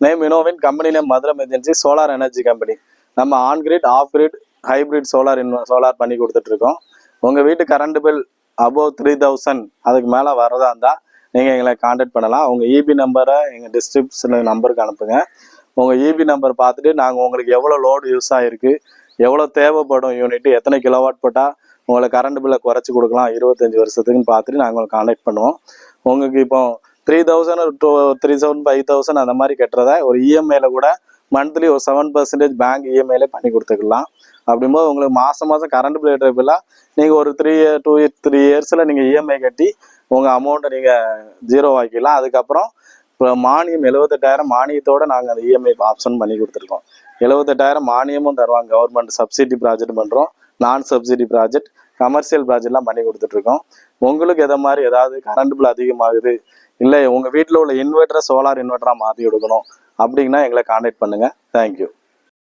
Name இனோவின் company name Madhuram agency solar energy company நம்ம on grid off grid hybrid solar in solar பண்ணி கொடுத்துட்டு இருக்கோம் உங்கள் வீட்டு current bill above three thousand அதுக்கு மேலே வரதா இருந்தால் நீங்கள் எங்களை காண்டாக்ட் பண்ணலாம். உங்கள் இபி நம்பரை எங்கள் டிஸ்கிரிப்ஷன் நம்பருக்கு அனுப்புங்க. உங்கள் இபி நம்பர் பார்த்துட்டு நாங்கள் உங்களுக்கு எவ்வளோ லோடு யூஸ் ஆகிருக்கு எவ்வளோ தேவைப்படும் யூனிட்டு எத்தனை கிலோவாட் போட்டால் உங்களுக்கு கரண்ட் பில்லை குறைச்சி கொடுக்கலாம் இருபத்தஞ்சி வருஷத்துக்குன்னு பார்த்துட்டு நாங்கள் உங்களுக்கு காண்டாக்ட் பண்ணுவோம். உங்களுக்கு இப்போ three thousand two three thousand five thousand அந்த மாதிரி கட்டுறத ஒரு இஎம்ஐயில் கூட மந்த்லி ஒரு செவன் பர்சன்டேஜ் பேங்க் இஎம்ஐல பண்ணி கொடுத்துக்கலாம். அப்படிங்கும்போது உங்களுக்கு மாதம் மாதம் கரண்ட் பில் ஏற்றப்பில்லாம் நீங்கள் ஒரு த்ரீ இயர் டூ த்ரீ இயர்ஸில் நீங்கள் இஎம்ஐ கட்டி உங்கள் அமௌண்ட்டை நீங்கள் ஜீரோ ஆக்கிக்கலாம் அதுக்கப்புறம் இப்போ மானியம் எழுபத்தெட்டாயிரம் மானியத்தோட நாங்கள் அந்த இஎம்ஐ ஆப்ஷன் பண்ணி கொடுத்துருக்கோம். எழுபத்தெட்டாயிரம் மானியமும் தருவாங்க. கவர்மெண்ட் சப்சிடி ப்ராஜெக்ட் பண்ணுறோம் நான் சப்சிடி ப்ராஜெக்ட் கமர்ஷியல் ப்ராஜெக்ட்லாம் பண்ணி கொடுத்துட்ருக்கோம். உங்களுக்கு எதை மாதிரி ஏதாவது கரண்ட் பில் அதிகமாகுது இல்லை உங்கள் வீட்டில் உள்ள இன்வெர்ட்டரை சோலார் இன்வெர்ட்டராக மாற்றி கொடுக்கணும் அப்படின்னா எங்களை காண்டாக்ட் பண்ணுங்கள் தேங்க்யூ